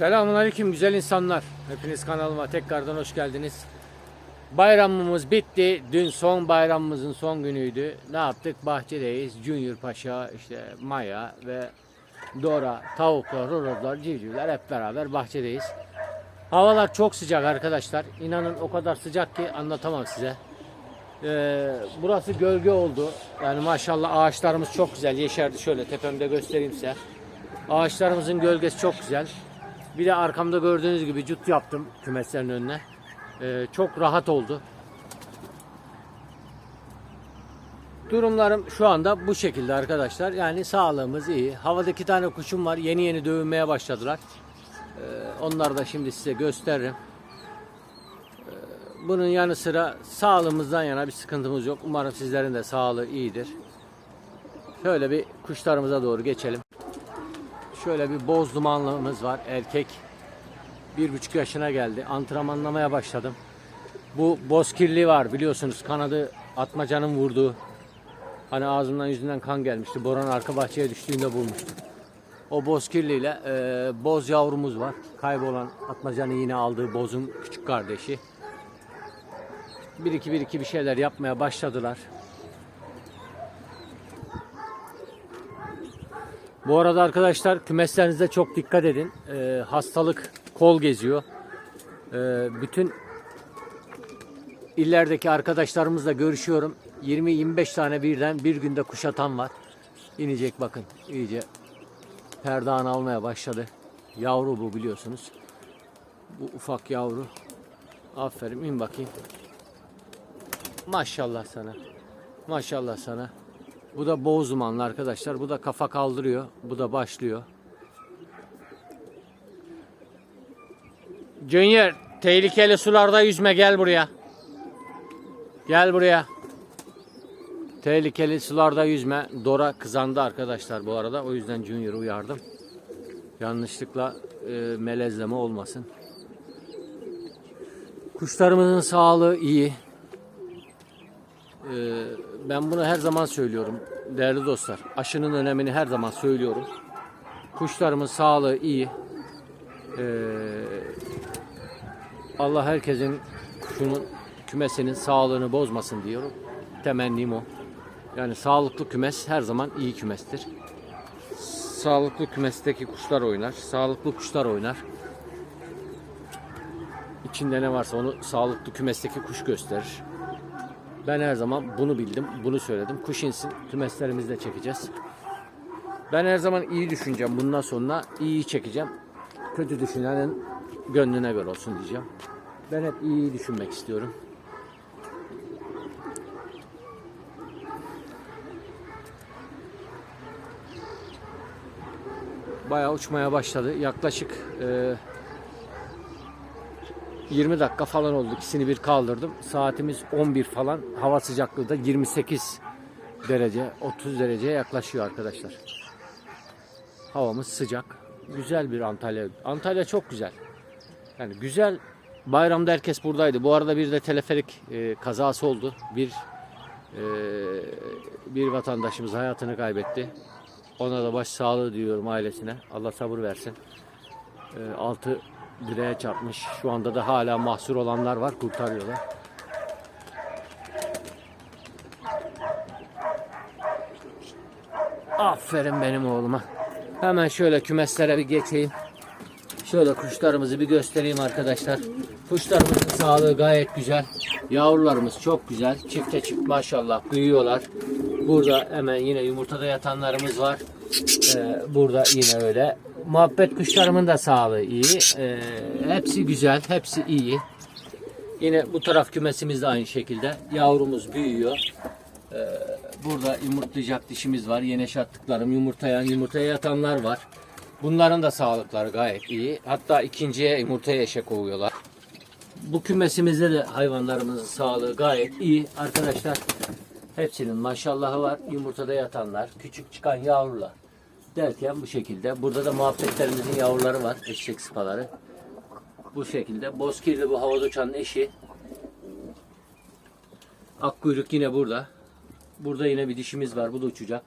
Selamünaleyküm güzel insanlar. Hepiniz kanalıma tekrardan hoş geldiniz. Bayramımız bitti. Dün son bayramımızın son günüydü. Ne yaptık? Bahçedeyiz. Junior Paşa, işte Maya ve Dora, tavuklar, horozlar, civcivler hep beraber bahçedeyiz. Havalar çok sıcak arkadaşlar. İnanın o kadar sıcak ki anlatamam size. Ee, burası gölge oldu. Yani maşallah ağaçlarımız çok güzel. Yeşerdi şöyle tepemde göstereyim size. Ağaçlarımızın gölgesi çok güzel. Bir de arkamda gördüğünüz gibi cut yaptım kümeslerin önüne. Ee, çok rahat oldu. Durumlarım şu anda bu şekilde arkadaşlar. Yani sağlığımız iyi. Havada iki tane kuşum var. Yeni yeni dövünmeye başladılar. Ee, onları da şimdi size gösteririm. Ee, bunun yanı sıra sağlığımızdan yana bir sıkıntımız yok. Umarım sizlerin de sağlığı iyidir. Şöyle bir kuşlarımıza doğru geçelim. Şöyle bir boz dumanlığımız var. Erkek. Bir buçuk yaşına geldi. Antrenmanlamaya başladım. Bu bozkirli var biliyorsunuz. Kanadı atmacanın vurduğu. Hani ağzımdan yüzünden kan gelmişti. Boran arka bahçeye düştüğünde bulmuştum. O bozkirli ile e, boz yavrumuz var. Kaybolan atmacanın yine aldığı bozun küçük kardeşi. Bir iki bir iki bir şeyler yapmaya başladılar. Bu arada arkadaşlar kümeslerinizde çok dikkat edin. Ee, hastalık kol geziyor. Ee, bütün illerdeki arkadaşlarımızla görüşüyorum. 20-25 tane birden bir günde kuşatan var. İnecek bakın iyice perdan almaya başladı. Yavru bu biliyorsunuz. Bu ufak yavru. Aferin in bakayım. Maşallah sana. Maşallah sana. Bu da boğzumanlı arkadaşlar. Bu da kafa kaldırıyor. Bu da başlıyor. Junior tehlikeli sularda yüzme gel buraya. Gel buraya. Tehlikeli sularda yüzme. Dora kızandı arkadaşlar bu arada. O yüzden Junior'ı uyardım. Yanlışlıkla e, melezleme olmasın. Kuşlarımızın sağlığı iyi. Ee, ben bunu her zaman söylüyorum değerli dostlar. Aşının önemini her zaman söylüyorum. Kuşlarımın sağlığı iyi. Ee, Allah herkesin kuşunun kümesinin sağlığını bozmasın diyorum. Temennim o. Yani sağlıklı kümes her zaman iyi kümestir. Sağlıklı kümesteki kuşlar oynar. Sağlıklı kuşlar oynar. İçinde ne varsa onu sağlıklı kümesteki kuş gösterir. Ben her zaman bunu bildim, bunu söyledim. Kuş insin, kümeslerimizde çekeceğiz. Ben her zaman iyi düşüneceğim. Bundan sonra iyi çekeceğim. Kötü düşünenin gönlüne göre olsun diyeceğim. Ben hep iyi düşünmek istiyorum. Bayağı uçmaya başladı. Yaklaşık e, 20 dakika falan oldu. İkisini bir kaldırdım. Saatimiz 11 falan. Hava sıcaklığı da 28 derece, 30 dereceye yaklaşıyor arkadaşlar. Havamız sıcak. Güzel bir Antalya. Antalya çok güzel. Yani güzel. Bayramda herkes buradaydı. Bu arada bir de teleferik e, kazası oldu. Bir e, bir vatandaşımız hayatını kaybetti. Ona da baş sağlığı diliyorum ailesine. Allah sabır versin. E, altı direğe çarpmış. Şu anda da hala mahsur olanlar var. Kurtarıyorlar. Aferin benim oğluma. Hemen şöyle kümeslere bir geçeyim. Şöyle kuşlarımızı bir göstereyim arkadaşlar. Kuşlarımızın sağlığı gayet güzel. Yavrularımız çok güzel. Çifte çift maşallah büyüyorlar. Burada hemen yine yumurtada yatanlarımız var. Ee, burada yine öyle. Muhabbet kuşlarımın da sağlığı iyi. Ee, hepsi güzel, hepsi iyi. Yine bu taraf kümesimiz de aynı şekilde. Yavrumuz büyüyor. Ee, burada yumurtlayacak dişimiz var. Yine şattıklarım, yumurtayan, yumurtaya yatanlar var. Bunların da sağlıkları gayet iyi. Hatta ikinciye yumurtaya eşek kovuyorlar. Bu kümesimizde de hayvanlarımızın sağlığı gayet iyi. Arkadaşlar hepsinin maşallahı var. Yumurtada yatanlar, küçük çıkan yavrular derken bu şekilde. Burada da muhabbetlerimizin yavruları var. Eşek sıpaları. Bu şekilde. Bozkirli bu havada uçanın eşi. Akkuyruk yine burada. Burada yine bir dişimiz var. Bu da uçacak.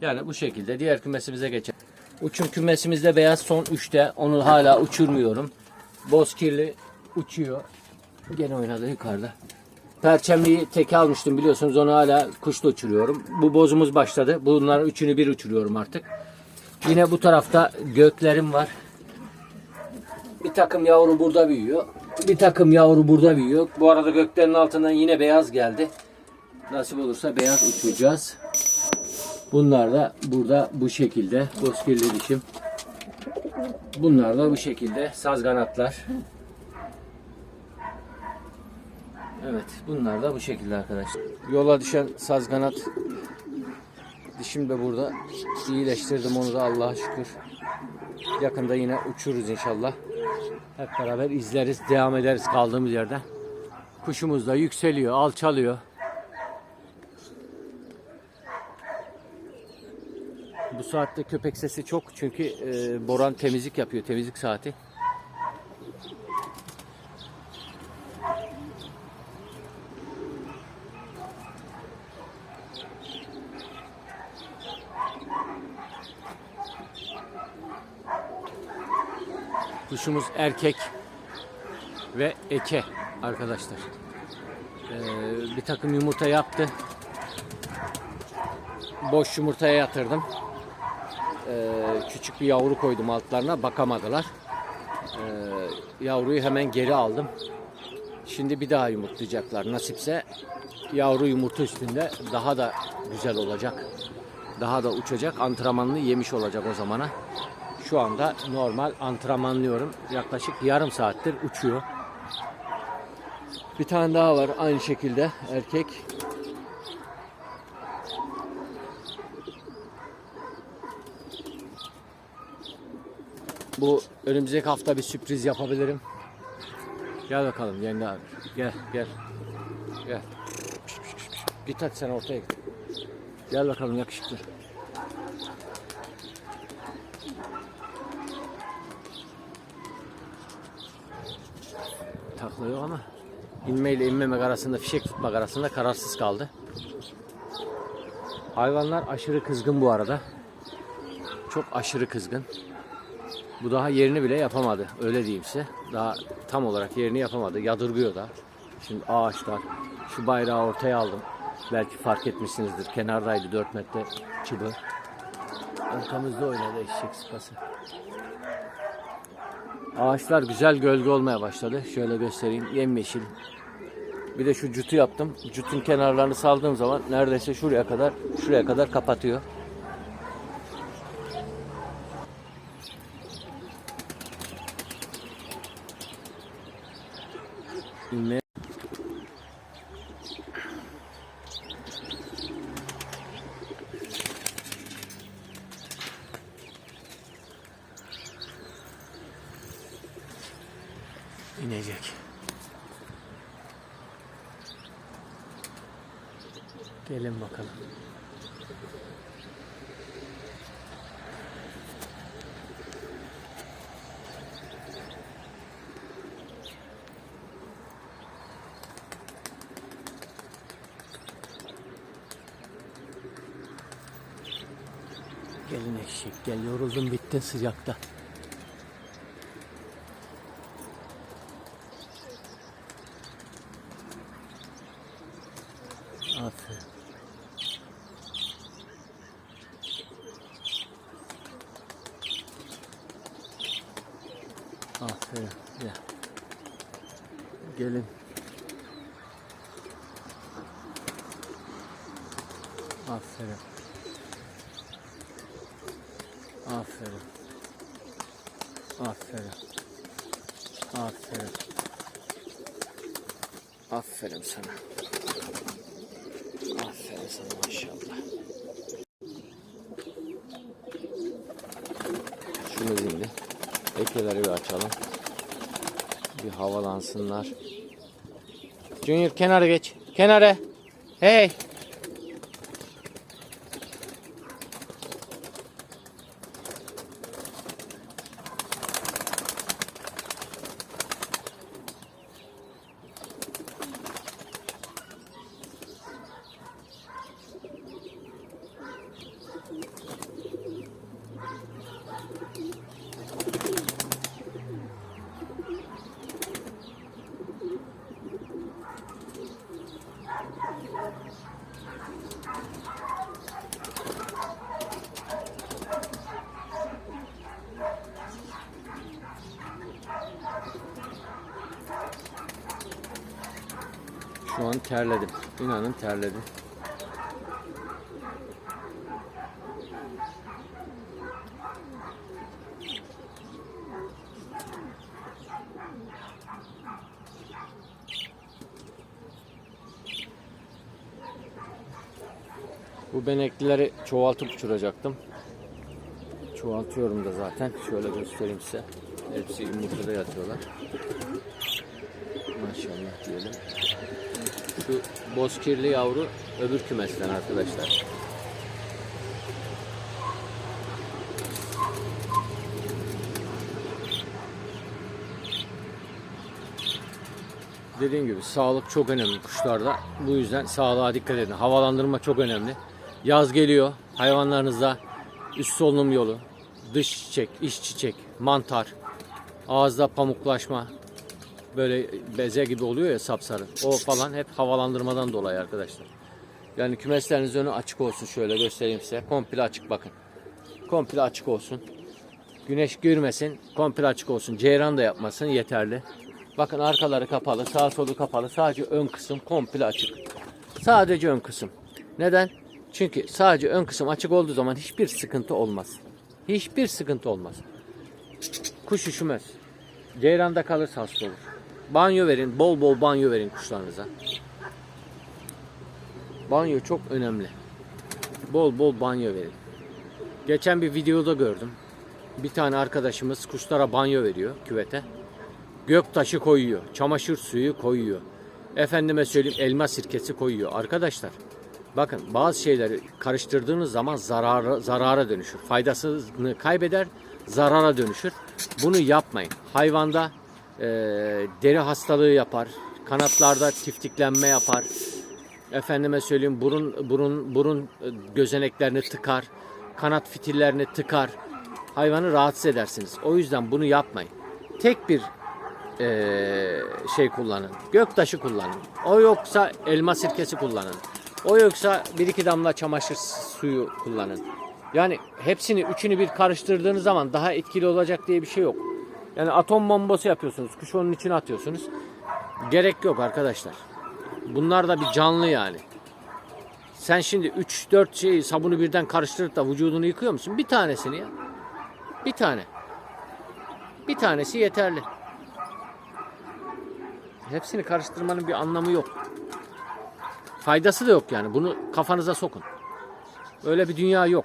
Yani bu şekilde. Diğer kümesimize geçelim. Uçum kümesimizde beyaz son 3'te. Onu hala uçurmuyorum. Bozkirli uçuyor. Gene oynadı yukarıda. Perçemliği teke almıştım biliyorsunuz onu hala kuşla uçuruyorum. Bu bozumuz başladı. Bunların üçünü bir uçuruyorum artık. Yine bu tarafta göklerim var. Bir takım yavru burada büyüyor. Bir takım yavru burada büyüyor. Bu arada göklerin altından yine beyaz geldi. Nasip olursa beyaz uçuracağız. Bunlar da burada bu şekilde. Bozkirli dişim. Bunlar da bu şekilde sazganatlar. Evet bunlar da bu şekilde arkadaşlar. Yola düşen sazganat dişim de burada. İyileştirdim onu da Allah'a şükür. Yakında yine uçuruz inşallah. Hep beraber izleriz, devam ederiz kaldığımız yerden. Kuşumuz da yükseliyor, alçalıyor. Bu saatte köpek sesi çok çünkü e, Boran temizlik yapıyor, temizlik saati. Kuşumuz erkek ve eke arkadaşlar. Ee, bir takım yumurta yaptı. Boş yumurtaya yatırdım. Ee, küçük bir yavru koydum altlarına bakamadılar. Ee, yavruyu hemen geri aldım. Şimdi bir daha yumurtlayacaklar. Nasipse yavru yumurta üstünde daha da güzel olacak. Daha da uçacak. Antrenmanını yemiş olacak o zamana. Şu anda normal antrenmanlıyorum. Yaklaşık yarım saattir uçuyor. Bir tane daha var aynı şekilde erkek. Bu önümüzdeki hafta bir sürpriz yapabilirim. Gel bakalım Yenge abi. Gel gel. Gel. Git hadi sen ortaya git. Gel bakalım yakışıklı. Takla yok ama inme ile inmemek arasında fişek tutmak arasında kararsız kaldı. Hayvanlar aşırı kızgın bu arada. Çok aşırı kızgın. Bu daha yerini bile yapamadı. Öyle diyeyim size. Daha tam olarak yerini yapamadı. Yadırgıyor da. Şimdi ağaçlar. Şu bayrağı ortaya aldım. Belki fark etmişsinizdir. Kenardaydı 4 metre çıbı. Arkamızda oynadı eşek sıpası. Ağaçlar güzel gölge olmaya başladı. Şöyle göstereyim. Yemyeşil. Bir de şu cutu yaptım. Cutun kenarlarını saldığım zaman neredeyse şuraya kadar şuraya kadar kapatıyor. İnmeye inecek. Gelin bakalım. Gelin eşek gel yoruldum bittin sıcakta. Aferin. Aferin. Gel. Gelin. Aferin. Aferin. Aferin. Aferin. Aferin sana. Aferin sana maşallah. Şunu şimdi ekleleri bir açalım. Bir havalansınlar. Junior kenara geç. Kenara. Hey. An terledim. İnanın terledim. Bu beneklileri çoğaltıp uçuracaktım. Çoğaltıyorum da zaten. Şöyle göstereyim size. Hepsi yumurtada yatıyorlar. Maşallah diyelim. Şu bozkirli yavru öbür kümesten arkadaşlar. Dediğim gibi sağlık çok önemli kuşlarda. Bu yüzden sağlığa dikkat edin. Havalandırma çok önemli. Yaz geliyor. Hayvanlarınızda üst solunum yolu, dış çiçek, iç çiçek, mantar, ağızda pamuklaşma, böyle beze gibi oluyor ya sapsarı. O falan hep havalandırmadan dolayı arkadaşlar. Yani kümesleriniz önü açık olsun şöyle göstereyim size. Komple açık bakın. Komple açık olsun. Güneş görmesin. Komple açık olsun. Ceyran da yapmasın yeterli. Bakın arkaları kapalı, sağ solu kapalı. Sadece ön kısım komple açık. Sadece ön kısım. Neden? Çünkü sadece ön kısım açık olduğu zaman hiçbir sıkıntı olmaz. Hiçbir sıkıntı olmaz. Kuş üşümez. Ceyranda kalırsa hasta olur. Banyo verin, bol bol banyo verin kuşlarınıza. Banyo çok önemli. Bol bol banyo verin. Geçen bir videoda gördüm. Bir tane arkadaşımız kuşlara banyo veriyor küvete. Gök taşı koyuyor, çamaşır suyu koyuyor. Efendime söyleyeyim elma sirkesi koyuyor. Arkadaşlar bakın bazı şeyleri karıştırdığınız zaman zarara, zarara dönüşür. Faydasını kaybeder, zarara dönüşür. Bunu yapmayın. Hayvanda e, deri hastalığı yapar, kanatlarda tiftiklenme yapar. Efendime söyleyeyim burun burun burun e, gözeneklerini tıkar, kanat fitillerini tıkar. Hayvanı rahatsız edersiniz. O yüzden bunu yapmayın. Tek bir eee, şey kullanın. Göktaşı kullanın. O yoksa elma sirkesi kullanın. O yoksa bir iki damla çamaşır suyu kullanın. Yani hepsini üçünü bir karıştırdığınız zaman daha etkili olacak diye bir şey yok. Yani atom bombası yapıyorsunuz. Kuş onun içine atıyorsunuz. Gerek yok arkadaşlar. Bunlar da bir canlı yani. Sen şimdi 3-4 şeyi sabunu birden karıştırıp da vücudunu yıkıyor musun? Bir tanesini ya. Bir tane. Bir tanesi yeterli. Hepsini karıştırmanın bir anlamı yok. Faydası da yok yani. Bunu kafanıza sokun. Öyle bir dünya yok.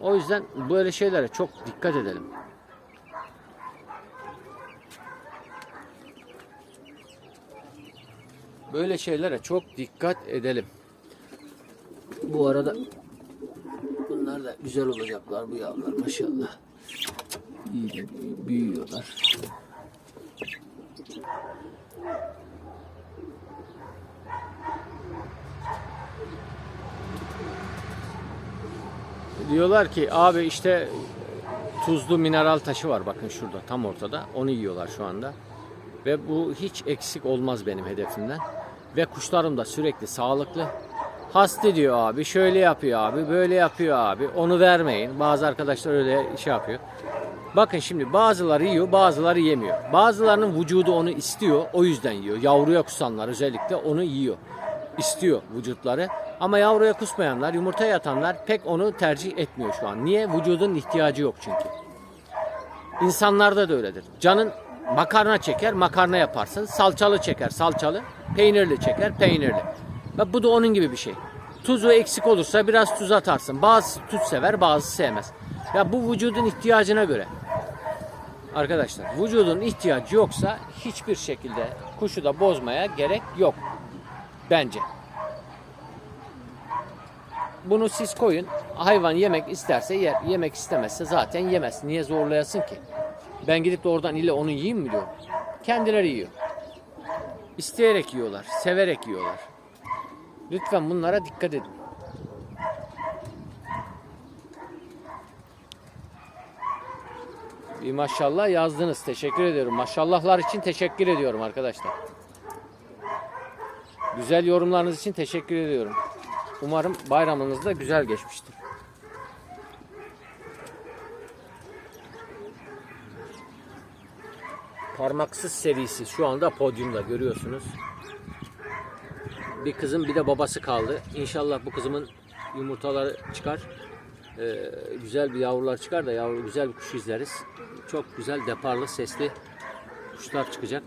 O yüzden böyle şeylere çok dikkat edelim. Böyle şeylere çok dikkat edelim. Bu arada bunlar da güzel olacaklar bu yavrular maşallah. İyi de büyüyorlar. Diyorlar ki abi işte tuzlu mineral taşı var bakın şurada tam ortada. Onu yiyorlar şu anda. Ve bu hiç eksik olmaz benim hedefimden. Ve kuşlarım da sürekli sağlıklı. Hasta diyor abi, şöyle yapıyor abi, böyle yapıyor abi. Onu vermeyin. Bazı arkadaşlar öyle şey yapıyor. Bakın şimdi bazıları yiyor, bazıları yemiyor. Bazılarının vücudu onu istiyor, o yüzden yiyor. Yavruya kusanlar özellikle onu yiyor. İstiyor vücutları. Ama yavruya kusmayanlar, yumurta yatanlar pek onu tercih etmiyor şu an. Niye? Vücudun ihtiyacı yok çünkü. İnsanlarda da öyledir. Canın makarna çeker, makarna yaparsın. Salçalı çeker, salçalı. Peynirli çeker, peynirli. Ve bu da onun gibi bir şey. Tuzu eksik olursa biraz tuz atarsın. Bazı tuz sever, bazı sevmez. Ya bu vücudun ihtiyacına göre. Arkadaşlar, vücudun ihtiyacı yoksa hiçbir şekilde kuşu da bozmaya gerek yok. Bence. Bunu siz koyun. Hayvan yemek isterse yer, yemek istemezse zaten yemez. Niye zorlayasın ki? Ben gidip de oradan ile onu yiyeyim mi diyorum. Kendileri yiyor. İsteyerek yiyorlar, severek yiyorlar. Lütfen bunlara dikkat edin. Bir maşallah yazdınız. Teşekkür ediyorum. Maşallahlar için teşekkür ediyorum arkadaşlar. Güzel yorumlarınız için teşekkür ediyorum. Umarım bayramınız da güzel geçmiştir. Parmaksız serisi şu anda podyumda görüyorsunuz. Bir kızım bir de babası kaldı. İnşallah bu kızımın yumurtaları çıkar. Ee, güzel bir yavrular çıkar da yavru güzel bir kuş izleriz. Çok güzel deparlı sesli kuşlar çıkacak.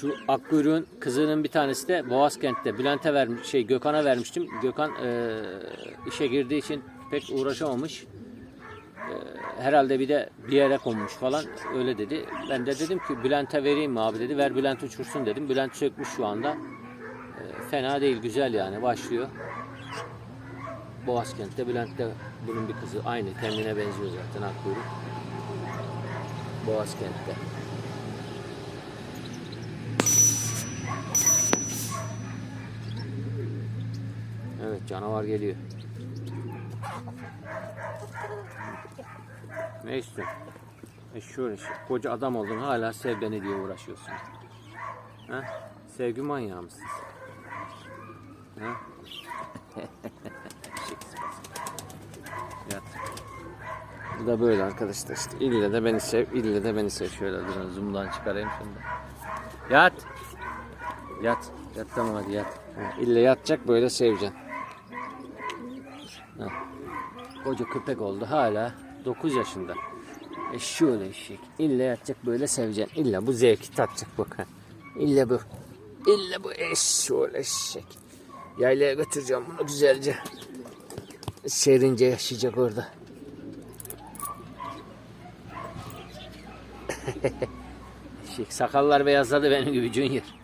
Şu Akkuyruğun kızının bir tanesi de Boğazkent'te Bülent'e vermiş şey Gökhan'a vermiştim. Gökhan eee, işe girdiği için pek uğraşamamış. Eee, herhalde bir de bir yere konmuş falan öyle dedi. Ben de dedim ki Bülent'e vereyim mi abi dedi. Ver Bülent uçursun dedim. Bülent sökmüş şu anda. Eee, fena değil güzel yani başlıyor. Boğazkent'te Bülent'te bunun bir kızı aynı kendine benziyor zaten Akkuyruk. Boğazkent'te. Canavar geliyor. Ne istiyorsun? E şöyle şey, koca adam oldun hala sev beni diye uğraşıyorsun. Ha? Sevgi manyağı mısın sen? Ha? Yat. Bu da böyle arkadaşlar işte. İlle de beni sev, ille de beni sev. Şöyle durun zoom'dan çıkarayım şimdi. Yat. Yat. Yat tamam hadi yat. Ha, İlle yatacak böyle seveceksin. Ha. Koca köpek oldu hala 9 yaşında. E şöyle eşek. İlle yatacak böyle seveceksin. İlla bu zevki tatacak bak. ha. İlla bu. İlla bu eş şöyle eşek. Yaylaya götüreceğim bunu güzelce. Serince yaşayacak orada. Eşek sakallar beyazladı benim gibi Junior.